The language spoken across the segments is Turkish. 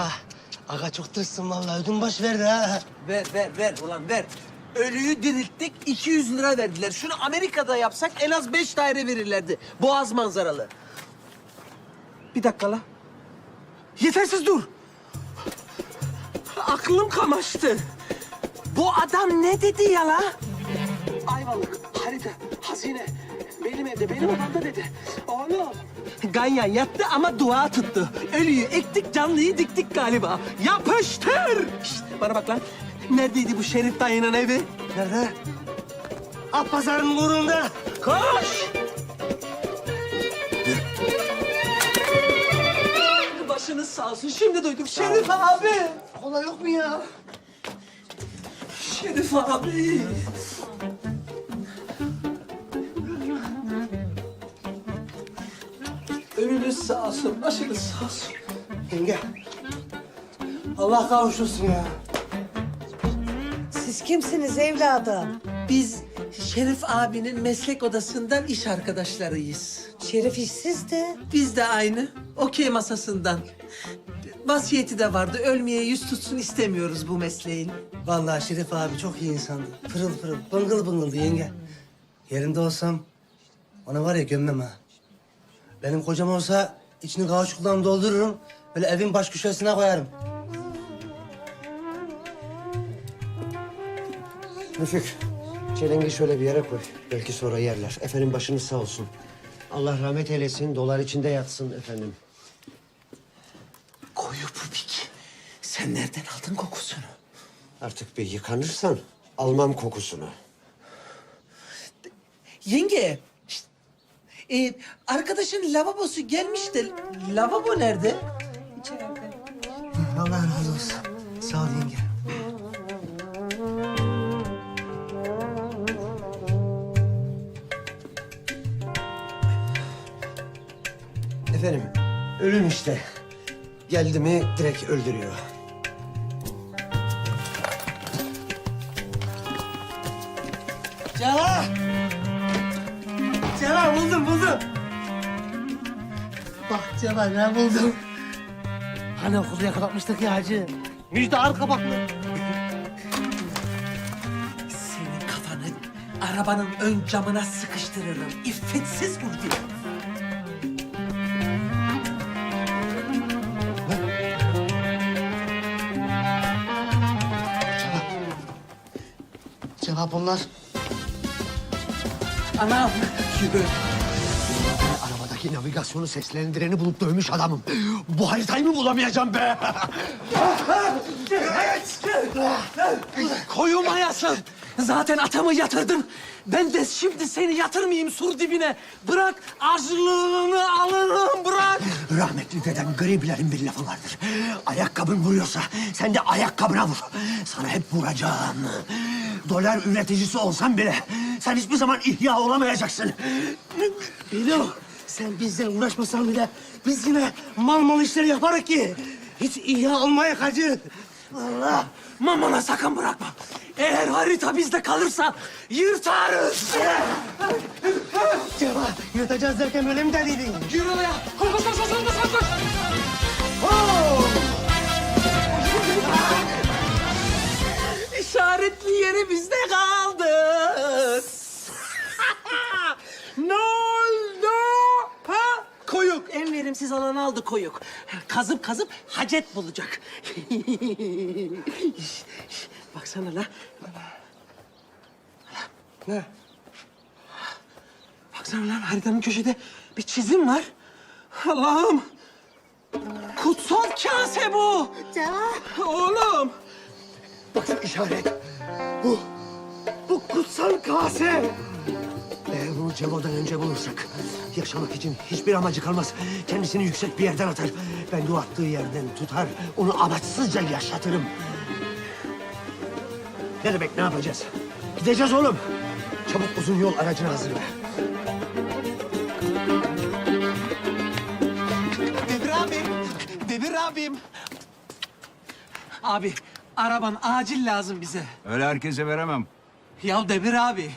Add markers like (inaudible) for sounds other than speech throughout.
Aga, aga çok tırsın vallahi. Ödüm baş verdi ha. Ver, ver, ver ulan ver. Ölüyü dirilttik, 200 lira verdiler. Şunu Amerika'da yapsak en az beş daire verirlerdi. Boğaz manzaralı. Bir dakika la. Yetersiz dur. Aklım kamaştı. Bu adam ne dedi ya la? Ayvalık, harita, hazine. Benim evde, benim odamda dedi. Oğlum. Ganyan yattı ama dua tuttu. Ölüyü ektik, canlıyı diktik galiba. Yapıştır! Şişt, bana bak lan. Neredeydi bu Şerif dayının evi? Nerede? Atpazarı'nın uğrunda. Koş! Başınız sağ olsun. Şimdi duyduk. Şerif abi. Kola yok mu ya? Şerif abi. Önünüz sağ olsun, başınız sağ olsun. Yenge. Allah kavuştursun ya. Siz kimsiniz evladım? Biz Şerif abinin meslek odasından iş arkadaşlarıyız. Şerif işsiz de. Biz de aynı. Okey masasından. Vasiyeti de vardı. Ölmeye yüz tutsun istemiyoruz bu mesleğin. Vallahi Şerif abi çok iyi insandı. Pırıl pırıl, bıngıl bıngıldı yenge. Yerinde olsam ona var ya gömmem ha. Benim kocam olsa içini kauçuktan doldururum. Böyle evin baş köşesine koyarım. Müfük, çelengi şöyle bir yere koy. Belki sonra yerler. Efendim başınız sağ olsun. Allah rahmet eylesin, dolar içinde yatsın efendim. Koyu pupik. Sen nereden aldın kokusunu? Artık bir yıkanırsan almam kokusunu. Yenge. Ee, arkadaşın lavabosu gelmiş de lavabo nerede? Allah razı olsun. Sağ ol yenge. Efendim, ölüm işte. Geldi mi direkt öldürüyor. Cela! Cela buldum buldum. Bak Cela ne buldum. Hani okulda yakalatmıştık ya hacı. Müjde arka baklı. Senin kafanı arabanın ön camına sıkıştırırım. İffetsiz Urdi. Cevap onlar. Anam. Yürü. Arabadaki navigasyonu seslendireni bulup dövmüş adamım. Bu haritayı mı bulamayacağım be? Koyu mayasın. Zaten atamı yatırdın. Ben de şimdi seni yatırmayayım sur dibine. Bırak açlığını alırım bırak. Rahmetli dedem gariplerin bir lafı vardır. Ayakkabın vuruyorsa sen de ayakkabına vur. Sana hep vuracağım. Dolar üreticisi olsan bile sen hiçbir zaman ihya olamayacaksın. Bilo sen bizden uğraşmasan bile biz yine mal mal işleri yaparız ki. Hiç ihya olmaya hacı. Allah. Mamana sakın bırakma. Eğer harita bizde kalırsa yırtarız. Cevap yırtacağız derken öyle mi dediydin? Yürü ya. Koş koş koş koş koş koş. İşaretli yeri bizde kaldı. (laughs) ne oldu? Ha? Koyuk. En verimsiz alanı aldı koyuk. Kazıp kazıp hacet bulacak. (laughs) Baksana la. Ne? Baksana lan haritanın köşede bir çizim var. Allah'ım. Kutsal kase bu. Oğlum. Bak şu işaret. Bu, bu kutsal kase. Eğer bunu Cevo'dan önce bulursak yaşamak için hiçbir amacı kalmaz. Kendisini yüksek bir yerden atar. Ben de o attığı yerden tutar. Onu amaçsızca yaşatırım. Ne demek ne yapacağız? Gideceğiz oğlum. Çabuk uzun yol aracını hazırla. Devir abi. Devir abim. Abi araban acil lazım bize. Öyle herkese veremem. Ya Devir abi.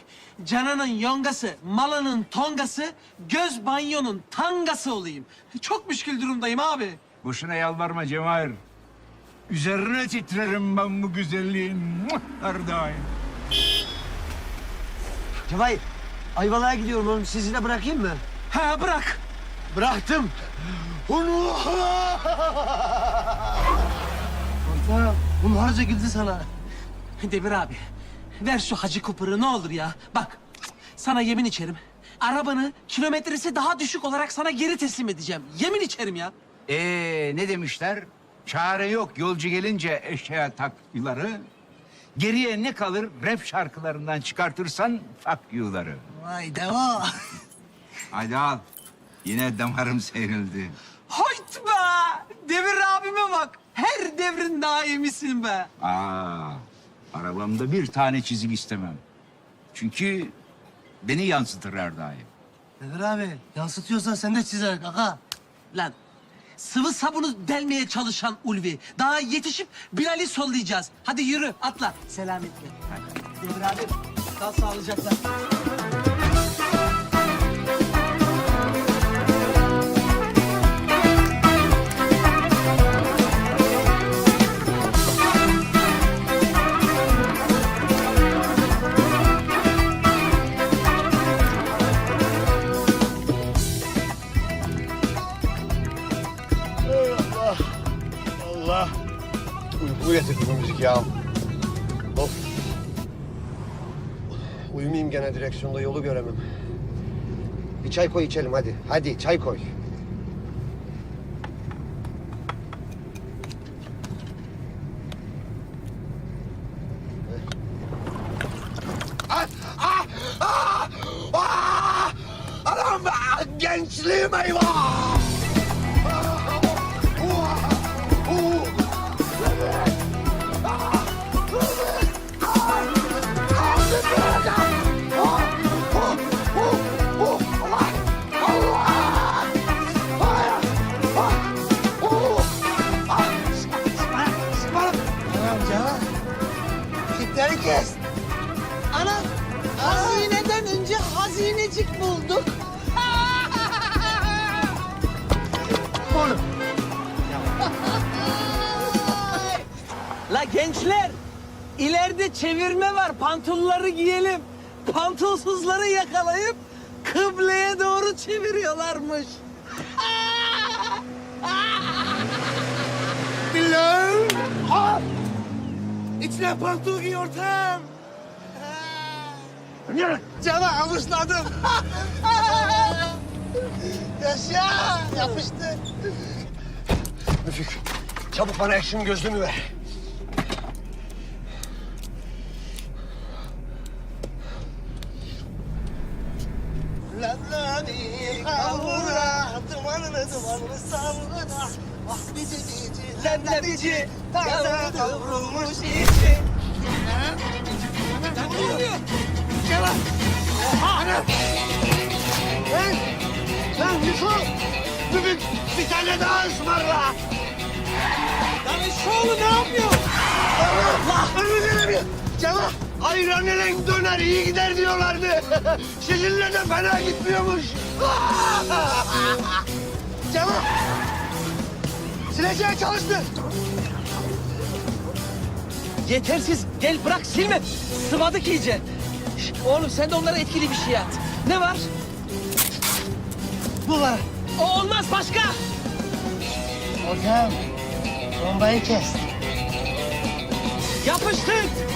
Cananın yongası, malının tongası, göz banyonun tangası olayım. Çok müşkül durumdayım abi. Boşuna yalvarma Cevahir. Üzerine titrerim ben bu güzelliğin. Muah, Her daim. Cevahir, Ayvalık'a gidiyorum oğlum. Sizi de bırakayım mı? Ha bırak. Bıraktım. Onu... Ortağım bunlarca güldü sana. Demir abi ver şu Hacı Cooper'ı ne olur ya. Bak sana yemin içerim. Arabanı kilometresi daha düşük olarak sana geri teslim edeceğim. Yemin içerim ya. Ee, ne demişler? Çare yok yolcu gelince eşeğe takıları. Geriye ne kalır? Rap şarkılarından çıkartırsan fuck you'ları. Vay devam. Hadi al. Yine damarım seyrildi. Hoyt be! Demir abime bak. Her devrin daimisin be. Aa, arabamda bir tane çizik istemem. Çünkü beni yansıtır her daim. Nedir abi yansıtıyorsan sen de çizer kaka. Lan sıvı sabunu delmeye çalışan Ulvi. Daha yetişip Bilal'i sollayacağız. Hadi yürü atla. Selametle. Demir abi kal sağlıcakla. Direksiyonda yolu göremem. Bir çay koy içelim hadi. Hadi çay koy. Gençler ileride çevirme var. Pantolları giyelim. Pantolsuzları yakalayıp kıbleye doğru çeviriyorlarmış. Bilal. İçine pantol giy ortam. Cana avuçladım. (laughs) Yaşa yapıştı. Müfük, çabuk bana ekşim gözlüğümü ver. Lallani kavura, dumanını dumanını savura. Ah bici bici, lallanici, taze kavrulmuş içi. Ne oluyor? Gel lan. Ana. Lan, lan Niko. Müfük bir tane daha ısmarla. Cana ayran ile döner iyi gider diyorlardı. (laughs) Sizinle de fena gitmiyormuş. (laughs) Cana sileceğe çalıştı. Yetersiz. Gel bırak silme. Sıvadık iyice. Şş, Oğlum sen de onlara etkili bir şey at. Ne var? Bu var. O olmaz başka. Hocam bombayı kes. Yapıştır.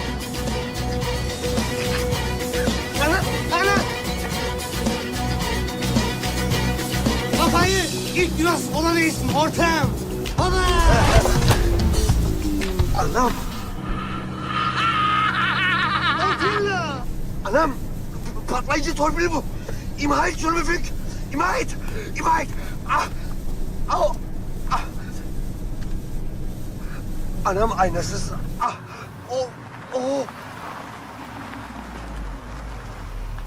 Ana, ana. Kafayı ilk biraz ona değilsin ortam. Ana. Anam. Atilla. Anam, patlayıcı torpili bu. İmha et şunu Müfük. İmha et. İmha et. Ah. Au. Ah. Anam aynasız. Ah. O. O.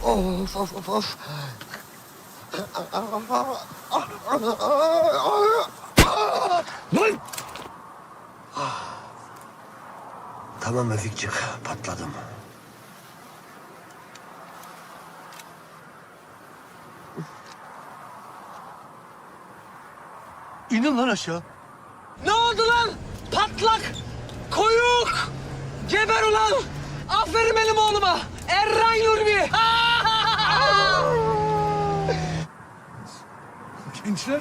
Of of of of. Lan! Tamam Müfikçik, patladım. İnin lan aşağı. Ne oldu lan? Patlak. Geber ulan! Aferin benim oğluma! Erray Nurbi! Gençler,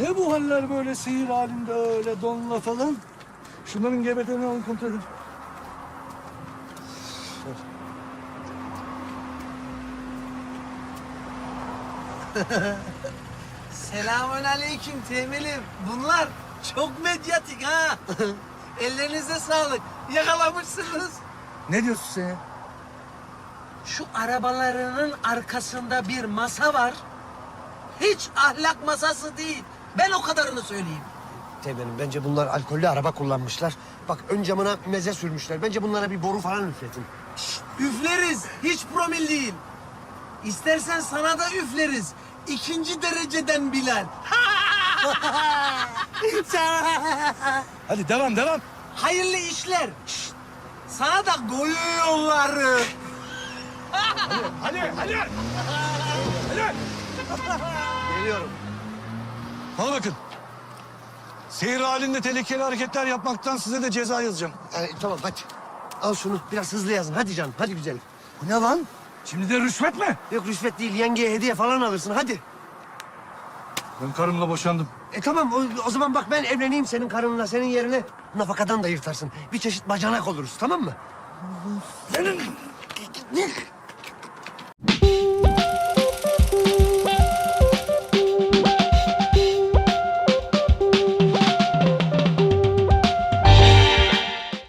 ne bu haller böyle seyir halinde öyle donla falan? Şunların gebelerini alın kontrol (laughs) edin. Selamun aleyküm Temel'im. Bunlar çok medyatik ha. (laughs) Ellerinize sağlık. Yakalamışsınız. Ne diyorsun sen ya? Şu arabalarının arkasında bir masa var. Hiç ahlak masası değil. Ben o kadarını söyleyeyim. Teğmenim bence bunlar alkollü araba kullanmışlar. Bak ön camına meze sürmüşler. Bence bunlara bir boru falan üfletin. Üfleriz. Hiç promil değil. İstersen sana da üfleriz. İkinci dereceden Bilal. (laughs) Hadi devam devam. Hayırlı işler. Şşt! Sana da koyuyorlar. Geliyorum. Bana bakın. Seyir halinde tehlikeli hareketler yapmaktan size de ceza yazacağım. Ee, tamam hadi. Al şunu biraz hızlı yazın. Hadi canım hadi güzelim. Bu ne lan? Şimdi de rüşvet mi? Yok rüşvet değil yengeye hediye falan alırsın hadi. Ben karımla boşandım. E tamam o, o zaman bak ben evleneyim senin karınla senin yerine nafakadan da yırtarsın. Bir çeşit bacanak oluruz tamam mı? Senin